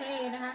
เคนะคะ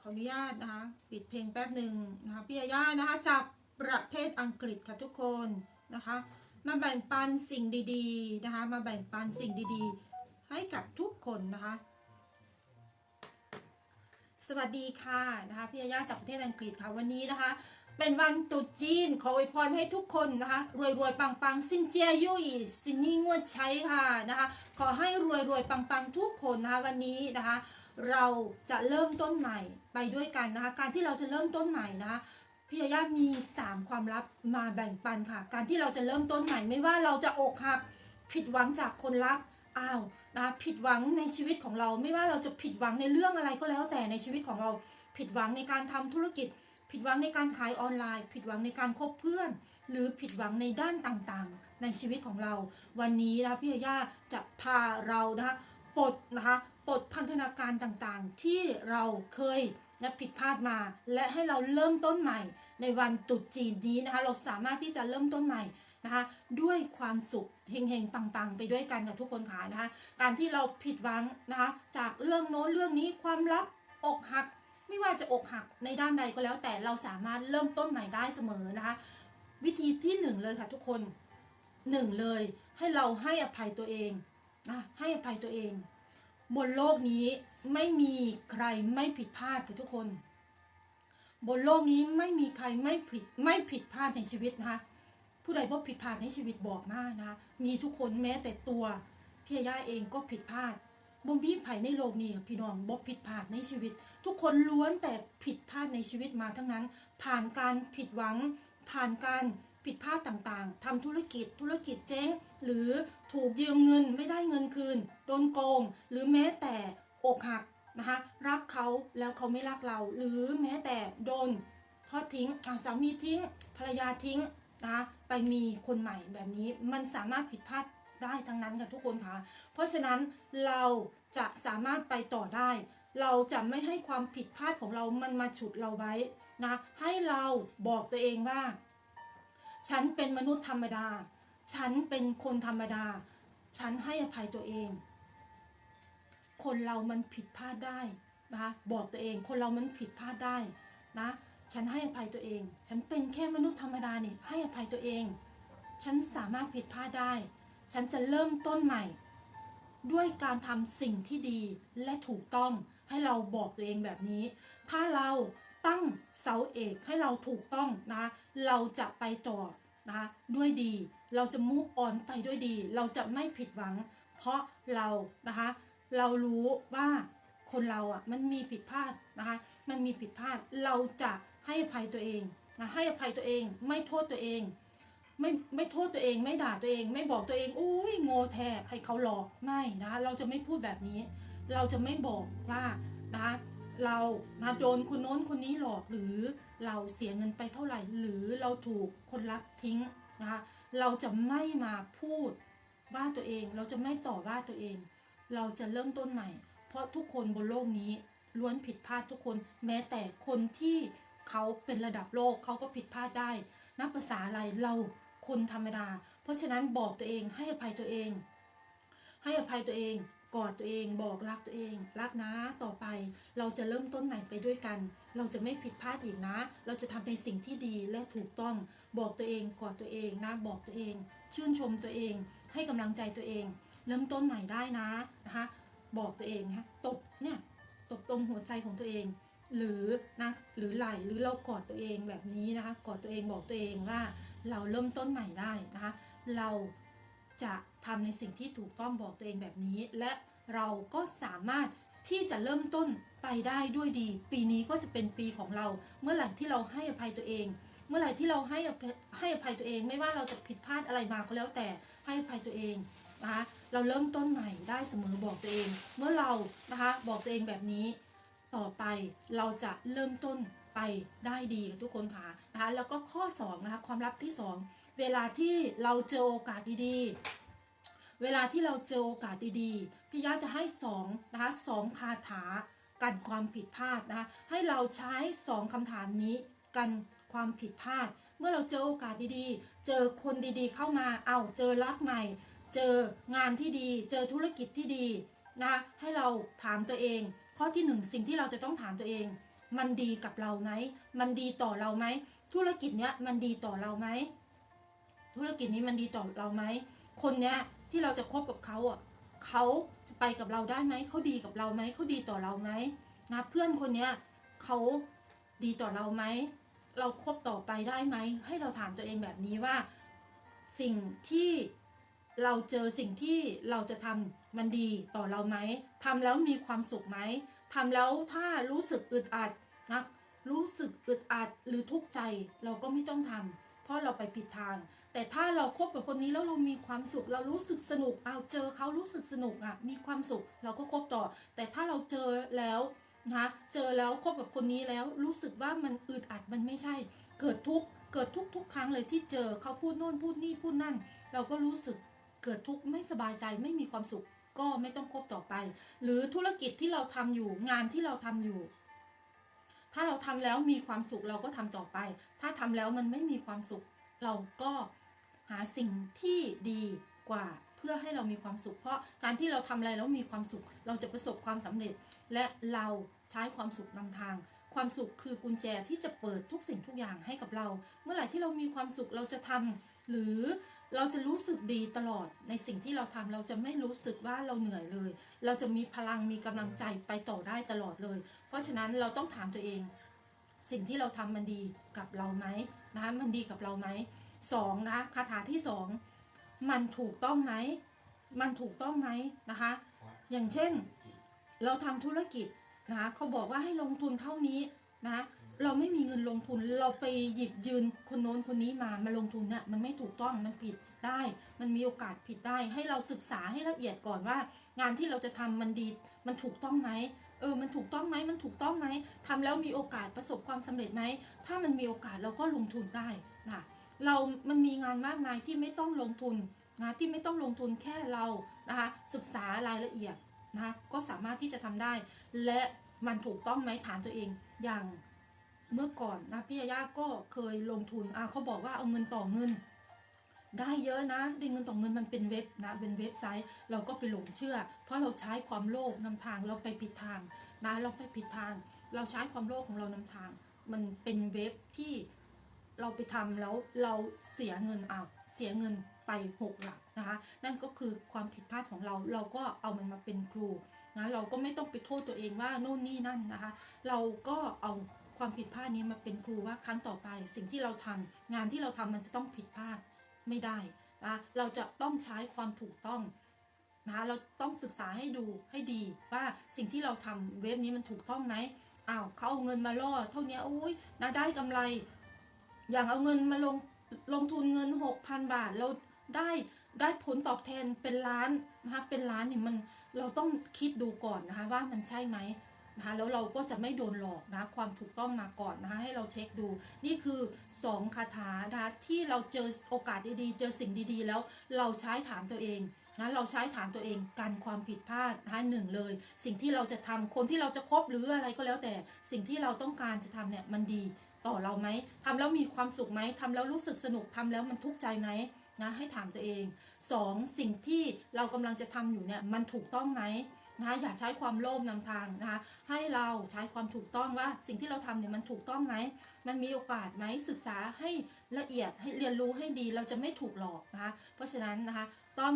ขออนุญาตนะคะปิดเพลงแป๊บหนึ่งนะคะพี่ยาย่านะคะจากประเทศอังกฤษค่ะทุกคนนะคะมาแบ่งปันสิ่งดีๆนะคะมาแบ่งปันสิ่งดีๆ ให้กับทุกคนนะคะสวัสดีค่ะนะคะพี่ยาย่าจากประเทศอังกฤษค่ะวันนี้นะคะ เป็นวันตรุษจีนขออวยพรให้ทุกคนนะคะ รวยรวยปังปังสินเจียยุ่ยสินนี่งวดใช้ค่ะนะคะ ขอให้รวยรวยปังปังทุกคนนะคะวันนี้นะคะ เราจะเริ่มต้นใหม่ไปด้วยกันนะคะ การที่เราจะเริ่มต้นใหม่นะคะพี่ยาย่ามี 3 ความลับมาแบ่งปันค่ะ การที่เราจะเริ่มต้นใหม่ไม่ว่าเราจะอกหักผิดหวังจากคนรักอ้าวนะผิดหวังในชีวิตของเรา ไม่ว่าเราจะผิดหวังในเรื่องอะไรก็แล้วแต่ในชีวิตของเราผิดหวังในการทำธุรกิจ ผิดหวังในการขายออนไลน์ ผิดหวังในการคบเพื่อน หรือผิดหวังในด้านต่างๆ ในชีวิตของเรา วันนี้นะพี่ย่าจะพาเรานะคะปลดนะคะปลดพันธนาการต่างๆ ที่เราเคยนะผิดพลาดมา และให้เราเริ่มต้นใหม่ ในวันตรุษจีนนี้นะคะเราสามารถที่จะเริ่มต้นใหม่นะคะด้วยความสุขเฮงๆปังๆ ไปด้วยกันกับทุกคนค่ะนะคะการที่เราผิดหวังนะคะจากเรื่องโน้นเรื่องนี้ความรักอกหัก ไม่ว่าจะอกหักในด้านใดก็แล้ว แต่เราสามารถเริ่มต้นใหม่ได้เสมอนะคะ วิธีที่หนึ่งเลยค่ะทุกคนหนึ่งเลย ให้เราให้อภัยตัวเองนะให้อภัยตัวเอง บนโลกนี้ไม่มีใครไม่ผิดพลาดค่ะทุกคน บนโลกนี้ไม่มีใครไม่ผิดไม่ผิดพลาดในชีวิตนะคะผู้ใดพบผิดพลาดในชีวิตบอกมานะมีทุกคนแม้แต่ตัวพี่ย่าเองก็ผิดพลาด บ่มีไผในโลกนี้ค่ะพี่น้องบ่ผิดพลาดในชีวิต ทุกคนล้วนแต่ผิดพลาดในชีวิตมาทั้งนั้น ผ่านการผิดหวัง ผ่านการผิดพลาดต่างๆทำธุรกิจธุรกิจเจ๊ง หรือถูกยืมเงินไม่ได้เงินคืน โดนโกง หรือแม้แต่อกหักนะคะรักเขาแล้วเขาไม่รักเรา หรือแม้แต่โดนทอดทิ้งสามีทิ้งภรรยาทิ้งนะคะไปมีคนใหม่แบบนี้มันสามารถผิดพลาด ได้ทั้งนั้นค่ะทุกคนคะเพราะฉะนั้นเราจะสามารถไปต่อได้ เราจะไม่ให้ความผิดพลาดของเรามันมาฉุดเราไว้นะให้เราบอกตัวเองว่า ฉันเป็นมนุษย์ธรรมดา ฉันเป็นคนธรรมดา ฉันให้อภัยตัวเอง คนเรามันผิดพลาดได้นะคะบอกตัวเองคนเรามันผิดพลาดได้นะฉันให้อภัยตัวเอง ฉันเป็นแค่มนุษย์ธรรมดาเนี่ยให้อภัยตัวเอง ฉันสามารถผิดพลาดได้ ฉันจะเริ่มต้นใหม่ ด้วยการทำสิ่งที่ดีและถูกต้องให้เราบอกตัวเองแบบนี้ ถ้าเราตั้งเสาเอกให้เราถูกต้องนะ เราจะไปต่อนะด้วยดี เราจะมุ่งอ่อนไปด้วยดี เราจะไม่ผิดหวัง เพราะเรานะคะ เรารู้ว่าคนเราอะมันมีผิดพลาดนะคะ มันมีผิดพลาด เราจะให้อภัยตัวเองนะให้อภัยตัวเอง ไม่โทษตัวเอง ไม่ไม่โทษตัวเองไม่ด่าตัวเอง ไม่บอกตัวเองอุ้ยโง่แท้ให้เขาหลอกไม่นะเราจะไม่พูดแบบนี้ เราจะไม่บอกว่านะคะเรานะโดนคนโน้นคนนี้หลอกหรือเราเสียเงินไปเท่าไหร่ หรือเราถูกคนรักทิ้งนะคะเราจะไม่มาพูดว่าตัวเอง เราจะไม่ต่อว่าตัวเอง เราจะเริ่มต้นใหม่ เพราะทุกคนบนโลกนี้ล้วนผิดพลาดทุกคน แม้แต่คนที่เขาเป็นระดับโลกเขาก็ผิดพลาดได้นับภาษาอะไรเรา คนธรรมดา เพราะฉะนั้นบอกตัวเองให้อภัยตัวเอง ให้อภัยตัวเองกอดตัวเองบอกรักตัวเอง รักนะต่อไป เราจะเริ่มต้นใหม่ไปด้วยกัน เราจะไม่ผิดพลาดอีกนะ เราจะทำในสิ่งที่ดีและถูกต้องบอกตัวเองกอดตัวเองนะบอกตัวเอง ชื่นชมตัวเอง ให้กำลังใจตัวเอง เริ่มต้นใหม่ได้นะนะคะบอกตัวเองนะตบเนี่ยตบตรงหัวใจของตัวเอง หรือนะหรือไหลหรือเรากอดตัวเองแบบนี้นะคะกอดตัวเองบอกตัวเองว่า เราเริ่มต้นใหม่ได้นะคะเราจะทำในสิ่งที่ถูกต้องบอกตัวเองแบบนี้ และเราก็สามารถที่จะเริ่มต้นไปได้ด้วยดี ปีนี้ก็จะเป็นปีของเรา เมื่อไหร่ที่เราให้อภัยตัวเอง เมื่อไหร่ที่เราให้อภัยให้อภัยตัวเอง ไม่ว่าเราจะผิดพลาดอะไรมาก็แล้วแต่ให้อภัยตัวเองนะคะเราเริ่มต้นใหม่ได้เสมอบอกตัวเอง เมื่อเรานะคะบอกตัวเองแบบนี้ ต่อไปเราจะเริ่มต้นไปได้ดีทุกคนค่ะนะคะแล้วก็ข้อ2นะคะความลับที่ 2 เวลาที่เราเจอโอกาสดีๆ เวลาที่เราเจอโอกาสดีๆพี่ยะจะให้2นะคะสองคาถากันความผิดพลาดนะคะให้เราใช้ 2คำถามนี้กันความผิดพลาด เมื่อเราเจอโอกาสดีๆ เจอคนดีๆ เข้ามาเอาเจอรักใหม่ เจองานที่ดี เจอธุรกิจที่ดีนะคะให้เราถามตัวเอง ข้อที่หนึ่งสิ่งที่เราจะต้องถามตัวเอง มันดีกับเราไหม มันดีต่อเราไหม ธุรกิจเนี้ยมันดีต่อเราไหม ธุรกิจนี้มันดีต่อเราไหม คนเนี้ยที่เราจะคบกับเขาอะเขาจะไปกับเราได้ไหม เขาดีกับเราไหม เขาดีต่อเราไหมนะเพื่อนคนเนี้ยเขาดีต่อเราไหม เราคบต่อไปได้ไหม ให้เราถามตัวเองแบบนี้ว่า สิ่งที่ เราเจอสิ่งที่เราจะทำมันดีต่อเราไหมทำแล้วมีความสุขไหมทำแล้วถ้ารู้สึกอึดอัดนะรู้สึกอึดอัดหรือทุกข์ใจเราก็ไม่ต้องทำเพราะเราไปผิดทาง แต่ถ้าเราคบกับคนนี้แล้วเรามีความสุข เรารู้สึกสนุกเอาเจอเขารู้สึกสนุกอะมีความสุขเราก็คบต่อ แต่ถ้าเราเจอแล้วนะคะเจอแล้วคบกับคนนี้แล้วรู้สึกว่ามันอึดอัดมันไม่ใช่ เกิดทุกข์เกิดทุกทุกครั้งเลยที่เจอเขาพูดโน่นพูดนี่พูดนั่น เราก็รู้สึก เกิดทุกข์ไม่สบายใจไม่มีความสุขก็ไม่ต้องคบต่อไป หรือธุรกิจที่เราทำอยู่งานที่เราทำอยู่ ถ้าเราทำแล้วมีความสุขเราก็ทำต่อไป ถ้าทำแล้วมันไม่มีความสุข เราก็หาสิ่งที่ดีกว่าเพื่อให้เรามีความสุข เพราะการที่เราทำอะไรแล้วมีความสุข เราจะประสบความสำเร็จ และเราใช้ความสุขนำทาง ความสุขคือกุญแจที่จะเปิดทุกสิ่งทุกอย่างให้กับเรา เมื่อไหร่ที่เรามีความสุขเราจะทำหรือ เราจะรู้สึกดีตลอดในสิ่งที่เราทำเราจะไม่รู้สึกว่าเราเหนื่อยเลย เราจะมีพลังมีกำลังใจไปต่อได้ตลอดเลย เพราะฉะนั้นเราต้องถามตัวเอง สิ่งที่เราทำมันดีกับเราไหมนะคะมันดีกับเราไหมสองนะคะคาถาที่สองมันถูกต้องไหมมันถูกต้องไหมนะคะ อย่างเช่น เราทำธุรกิจนะคะเขาบอกว่าให้ลงทุนเท่านี้นะ เราไม่มีเงินลงทุนเราไปหยิบยืนคนโน้นคนนี้มามาลงทุนเนี่ยมันไม่ถูกต้องมันผิดได้ มันมีโอกาสผิดได้ ให้เราศึกษาให้ละเอียดก่อนว่า งานที่เราจะทำมันดี มันถูกต้องไหมเออมันถูกต้องไหมมันถูกต้องไหมทำแล้วมีโอกาสประสบความสำเร็จไหมถ้ามันมีโอกาสเราก็ลงทุนได้นะเรา มันมีงานมากมายที่ไม่ต้องลงทุนนะที่ไม่ต้องลงทุนแค่เรานะคะศึกษารายละเอียดนะคะก็สามารถที่จะทำได้ และมันถูกต้องไหมถามตัวเองอย่าง เมื่อก่อนนะพี่ยาย่าก็เคยลงทุนอะเขาบอกว่าเอาเงินต่อเงิน ได้เยอะนะ ได้เงินต่อเงินมันเป็นเว็บนะเป็นเว็บไซต์ เราก็ไปหลงเชื่อ เพราะเราใช้ความโลภนำทางเราไปผิดทางนะเราไปผิดทาง เราใช้ความโลภของเรานำทาง มันเป็นเว็บที่เราไปทำแล้วเราเสียเงินเอาเสียเงินไปหกหลักนะคะ นั่นก็คือความผิดพลาดของเราเราก็เอามันมาเป็นครูนะเราก็ไม่ต้องไปโทษตัวเองว่าโน่นนี่นั่นนะคะ เราก็เอา ความผิดพลาดนี้มาเป็นครูว่าครั้งต่อไป สิ่งที่เราทำงานที่เราทำมันจะต้องผิดพลาดไม่ได้นะเราจะต้องใช้ความถูกต้องนะเราต้องศึกษาให้ดูให้ดีว่าสิ่งที่เราทำเว็บนี้มันถูกต้องไหมอ้าวเขาเอาเงินมาล่อเท่านี้อุ้ยนะได้กำไร อย่างเอาเงินมาลงลงทุนเงิน 6,000 บาทเราได้ได้ผลตอบแทนเป็นล้านนะคะเป็นล้านเนี่ยมันเราต้องคิดดูก่อนนะคะว่ามันใช่ไหม นะคะแล้วเราก็จะไม่โดนหลอกนะความถูกต้องมาก่อนนะคะให้เราเช็คดู นี่คือ 2 คาถานะคะที่เราเจอโอกาสดีๆ เจอสิ่งดีๆ แล้วเราใช้ถามตัวเองนะเราใช้ถามตัวเองกันความผิดพลาดนะคะหนึ่งเลย สิ่งที่เราจะทำคนที่เราจะคบหรืออะไรก็แล้วแต่สิ่งที่เราต้องการจะทำเนี่ยมันดีต่อเราไหมทำแล้วมีความสุขไหมทำแล้วรู้สึกสนุกทำแล้วมันทุกข์ใจไหมนะให้ถามตัวเองสองสิ่งที่เรากำลังจะทำอยู่เนี่ยมันถูกต้องไหม นะอย่าใช้ความโลภนำทางนะคะให้เราใช้ความถูกต้องว่าสิ่งที่เราทำเนี่ยมันถูกต้องไหมมันมีโอกาสไหมศึกษาให้ละเอียดให้เรียนรู้ให้ดีเราจะไม่ถูกหลอกนะคะเพราะฉะนั้นนะคะต้อง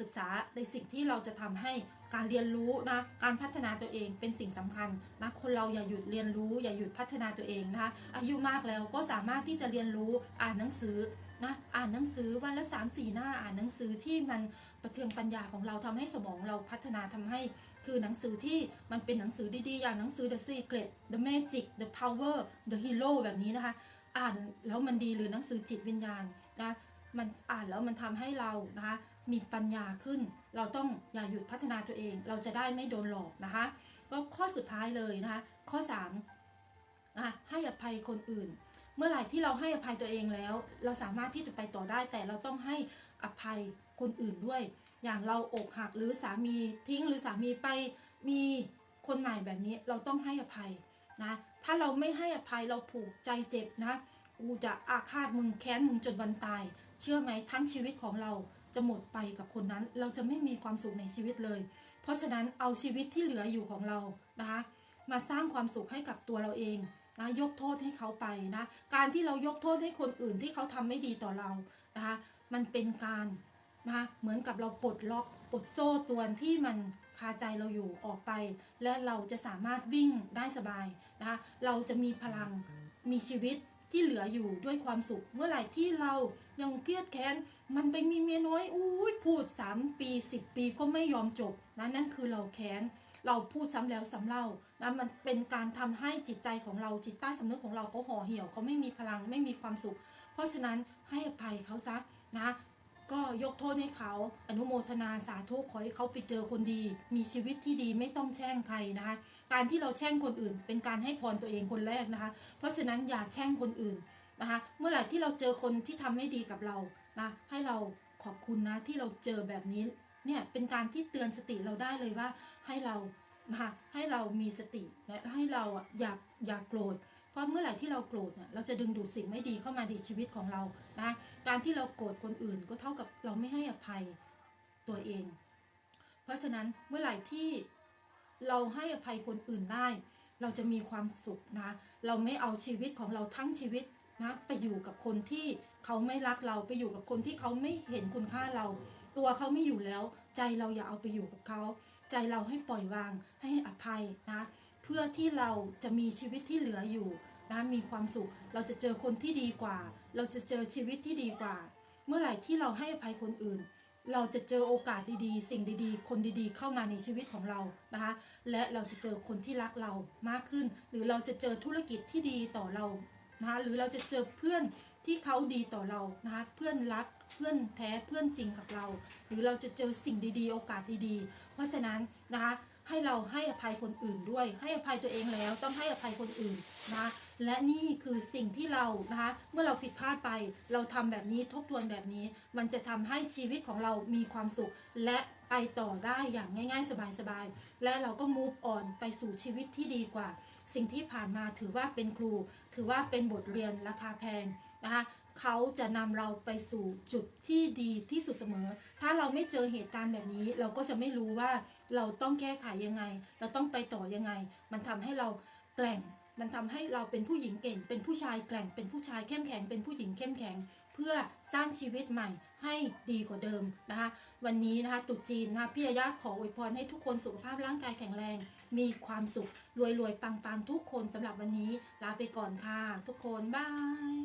ศึกษาในสิ่งที่เราจะทำให้การเรียนรู้นะการพัฒนาตัวเองเป็นสิ่งสำคัญนะคนเราอย่าหยุดเรียนรู้ อย่าหยุดพัฒนาตัวเองนะคะอายุมากแล้วก็สามารถที่จะเรียนรู้อ่านหนังสือ นะอ่านหนังสือวันละ3 4หน้าอ่านหนังสือที่มันประเทืองปัญญาของเราทำให้สมองเราพัฒนาทำให้คือหนังสือที่มันเป็นหนังสือดีๆ อย่างหนังสือ The Secret The Magic The Power The Hero แบบนี้นะคะ อ่านแล้วมันดีหรือหนังสือจิตวิญญาณนะมันอ่านแล้วมันทำให้เรานะคะมีปัญญาขึ้น เราต้องอย่าหยุดพัฒนาตัวเอง เราจะได้ไม่โดนหลอกนะคะก็ข้อสุดท้ายเลยนะคะข้อ3อะให้อภัยคนอื่น เมื่อไหร่ที่เราให้อภัยตัวเองแล้ว เราสามารถที่จะไปต่อได้แต่เราต้องให้อภัยคนอื่นด้วย อย่างเราอกหักหรือสามีทิ้งหรือสามีไปมีคนใหม่แบบนี้เราต้องให้อภัยนะถ้าเราไม่ให้อภัยเราผูกใจเจ็บนะ กูจะอาฆาตมึงแค้นมึงจนวันตาย เชื่อไหมทั้งชีวิตของเราจะหมดไปกับคนนั้น เราจะไม่มีความสุขในชีวิตเลย เพราะฉะนั้นเอาชีวิตที่เหลืออยู่ของเรานะคะ มาสร้างความสุขให้กับตัวเราเองนะยกโทษให้เขาไปนะ การที่เรายกโทษให้คนอื่นที่เขาทำไม่ดีต่อเรานะคะมันเป็นการนะคะเหมือนกับเราปลดล็อกปลดโซ่ตรวนที่มันคาใจเราอยู่ออกไป และเราจะสามารถวิ่งได้สบายนะคะเราจะมีพลังมีชีวิตที่เหลืออยู่ด้วยความสุข เมื่อไหร่ที่เรายังเครียดแค้น มันไปมีเมียน้อยอุ้พูด 3 ปี 10 ปีก็ไม่ยอมจบนะนั่นคือเราแค้น เราพูดซ้ำแล้วซ้ำเล่านะมันเป็นการทำให้จิตใจของเราจิตใต้สำนึกของเราเขาห่อเหี่ยวเขาไม่มีพลังไม่มีความสุข เพราะฉะนั้นให้อภัยเขาซะนะ ก็ยกโทษให้เขาอนุโมทนาสาธุขอให้เขาไปเจอคนดี มีชีวิตที่ดีไม่ต้องแช่งใครนะคะการที่เราแช่งคนอื่น เป็นการให้พรตัวเองคนแรกนะคะ เพราะฉะนั้นอย่าแช่งคนอื่นนะคะเมื่อไหร่ที่เราเจอคนที่ทำไม่ดีกับเรานะให้เราขอบคุณนะที่เราเจอแบบนี้ เนี่ยเป็นการที่เตือนสติเราได้เลยว่าให้เรานะคะให้เรามีสติและให้เราอะอยากอยากโกรธ เพราะเมื่อไหร่ที่เราโกรธเนี่ยเราจะดึงดูดสิ่งไม่ดีเข้ามาในชีวิตของเรานะการที่เราโกรธคนอื่นก็เท่ากับเราไม่ให้อภัยตัวเอง เพราะฉะนั้นเมื่อไหร่ที่เราให้อภัยคนอื่นได้ เราจะมีความสุขนะ เราไม่เอาชีวิตของเราทั้งชีวิตนะไปอยู่กับคนที่เขาไม่รักเราไปอยู่กับคนที่เขาไม่เห็นคุณค่าเรา ตัวเขาไม่อยู่แล้ว ใจเราอย่าเอาไปอยู่กับเขา ใจเราให้ปล่อยวางให้อภัยนะเพื่อที่เราจะมีชีวิตที่เหลืออยู่นะมีความสุข เราจะเจอคนที่ดีกว่า เราจะเจอชีวิตที่ดีกว่า เมื่อไหร่ที่เราให้อภัยคนอื่น เราจะเจอโอกาสดีๆ สิ่งดีๆ คนดีๆ เข้ามาในชีวิตของเรานะคะและเราจะเจอคนที่รักเรามากขึ้น หรือเราจะเจอธุรกิจที่ดีต่อเรานะคะหรือเราจะเจอเพื่อน ที่เขาดีต่อเรานะคะเพื่อนรักเพื่อนแท้เพื่อนจริงกับเรา หรือเราจะเจอสิ่งดีๆ โอกาสดีๆ เพราะฉะนั้นนะคะให้เราให้อภัยคนอื่นด้วย ให้อภัยตัวเองแล้วต้องให้อภัยคนอื่นนะและนี่คือสิ่งที่เรานะคะเมื่อเราผิดพลาดไป เราทำแบบนี้ทบทวนแบบนี้ มันจะทำให้ชีวิตของเรามีความสุข และไปต่อได้อย่างง่าย ๆ สบายๆและเราก็ move on ไปสู่ชีวิตที่ดีกว่า สิ่งที่ผ่านมาถือว่าเป็นครู ถือว่าเป็นบทเรียนราคาแพงนะคะเขาจะนำเราไปสู่จุดที่ดีที่สุดเสมอ ถ้าเราไม่เจอเหตุการณ์แบบนี้ เราก็จะไม่รู้ว่าเราต้องแก้ไขยังไง เราต้องไปต่อยังไง มันทำให้เราแกร่งมันทำให้เราเป็นผู้หญิงเก่ง เป็นผู้ชายแกร่ง เป็นผู้ชายเข้มแข็ง เป็นผู้หญิงเข้มแข็ง เพื่อสร้างชีวิตใหม่ให้ดีกว่าเดิมนะคะ วันนี้นะคะตุจีนนะคะพี่ยายาขออวยพรให้ทุกคนสุขภาพร่างกายแข็งแรง มีความสุข รวยๆ ปังๆ ทุกคนสำหรับวันนี้ลาไปก่อนค่ะ ทุกคนบาย